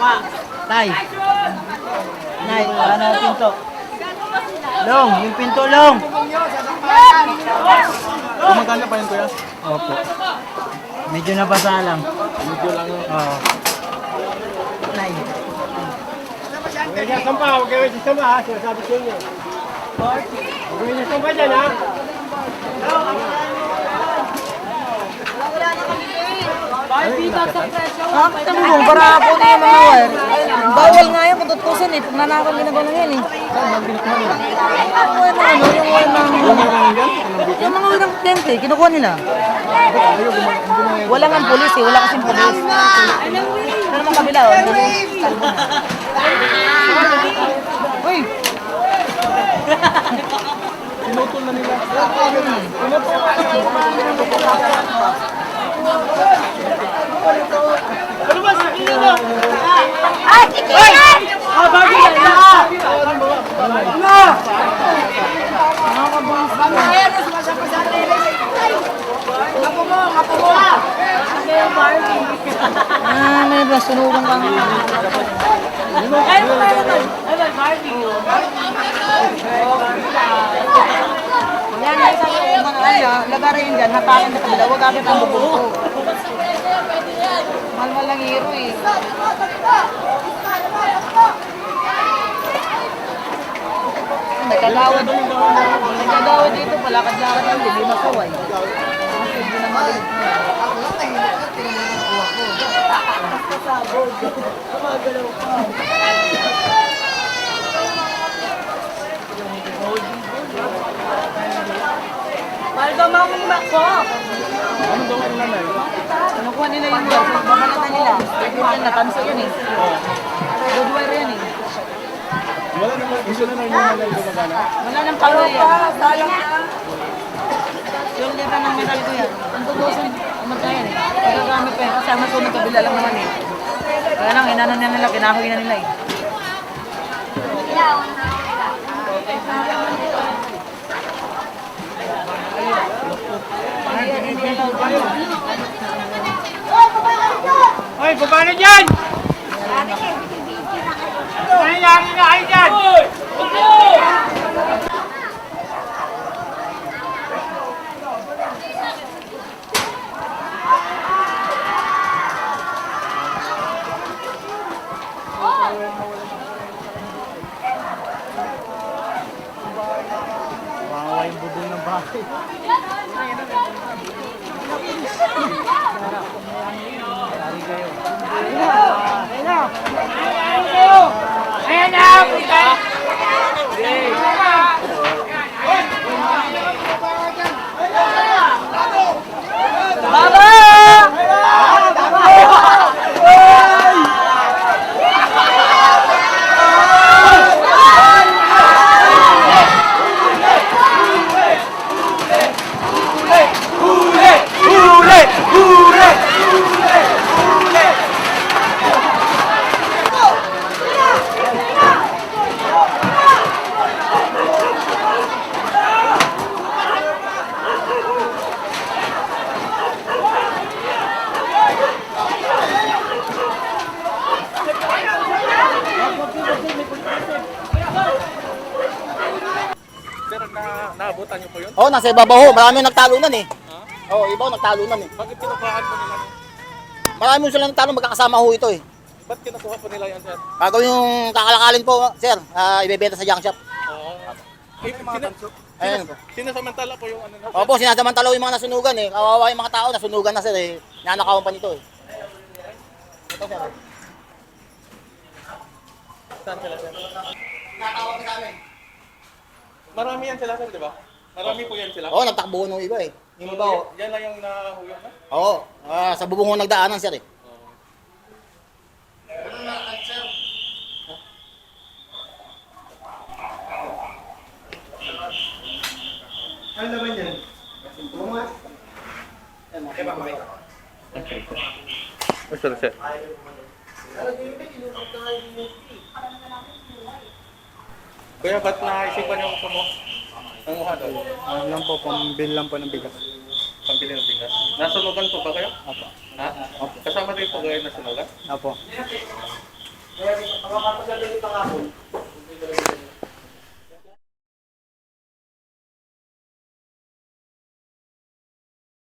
Tay. Nay, ano pinto? Long, yung pinto long. Kumagana pa yun kuya? Opo. Medyo nabasa lang. Medyo lang yun? Oo. Nay. Huwag niya sampa, huwag kayo si sampa ha, sinasabi sa inyo. Huwag kayo si sampa dyan ha. Ay, pita sa presyo. Bakit naman para po na yung Bawal nga yan kung tutusin eh. Pag nanakaw ginagawa lang yan eh. Yung wire na ano, yung wire ng... Yung mga wire ng kliyente, kinukuha nila. Wala nga pulis eh, wala kasing pulis. Ano naman kabila oh. Salbo na. Uy! Pinutol na nila. Ah, may nasunugan ka nga. Yan, yan sa yung mga ala, lagarin dyan, hatakan na kabila, huwag agad ang bubuko. Malmal lang hero eh. May kagawad dito, palakad-lakad lang, hindi makaway. Hindi na maliit. Mahal ba mamang mako? Ano daw ang nanay? Kinukuha nila yung wire, babalatan nila. Pwede yan, natanso yun eh. Good wire yan eh. Wala naman. Gusto na lang yung nanay gumagana. Wala nang power yan. Sayang Yung lira ng metal ko yan. Ang tutusin, umatay yan eh. Magagamit pa yan. Kasi ang masunog kabila lang naman eh. Kaya lang, inano na nila, kinahoy na nila eh. Hoy, paano dyan? Ano nangyari na kayo dyan? Wawa yung budol ng bahay. Sorry kayo. Ayan na! Pero na, naabutan niyo po yun? Oo, oh, nasa ibabaw ho. Marami nagtalunan eh. Oo, oh, ibaw nagtalunan eh. Bakit kinukuhaan po nila? Marami sila nagtalo, magkakasama ho ito eh. Ba't kinukuha po nila yan, sir? Gagawin yung kakalakalin po, sir. Ah, ibebenta sa junk shop. Oo. Eh, sina- Ayun po. sinasamantala po yung ano na. Opo, sinasamantala yung mga nasunugan eh. Kawawa yung mga tao, nasunugan na sir eh. Nanakawan pa nito eh. Ito sir. Saan sila, sir? Natawag sa amin. Marami yan sila, sir, di ba? Marami po yan sila. Oo, nagtakbo nung iba eh. Yung iba ho. Yan lang yung nahuyok na? Oo, ah, sa bubong ho nagdaanan sir eh. Ano naman yan? Oh, sir, sir. Kuya, ba't naisipan niyo ko mo? Ang mukha doon? Ano lang po, pambil lang po ng bigas. Pambili ng bigas. Nasunugan po ba kayo? Apo. Ha? Kasama din po kayo nasunugan? Apo.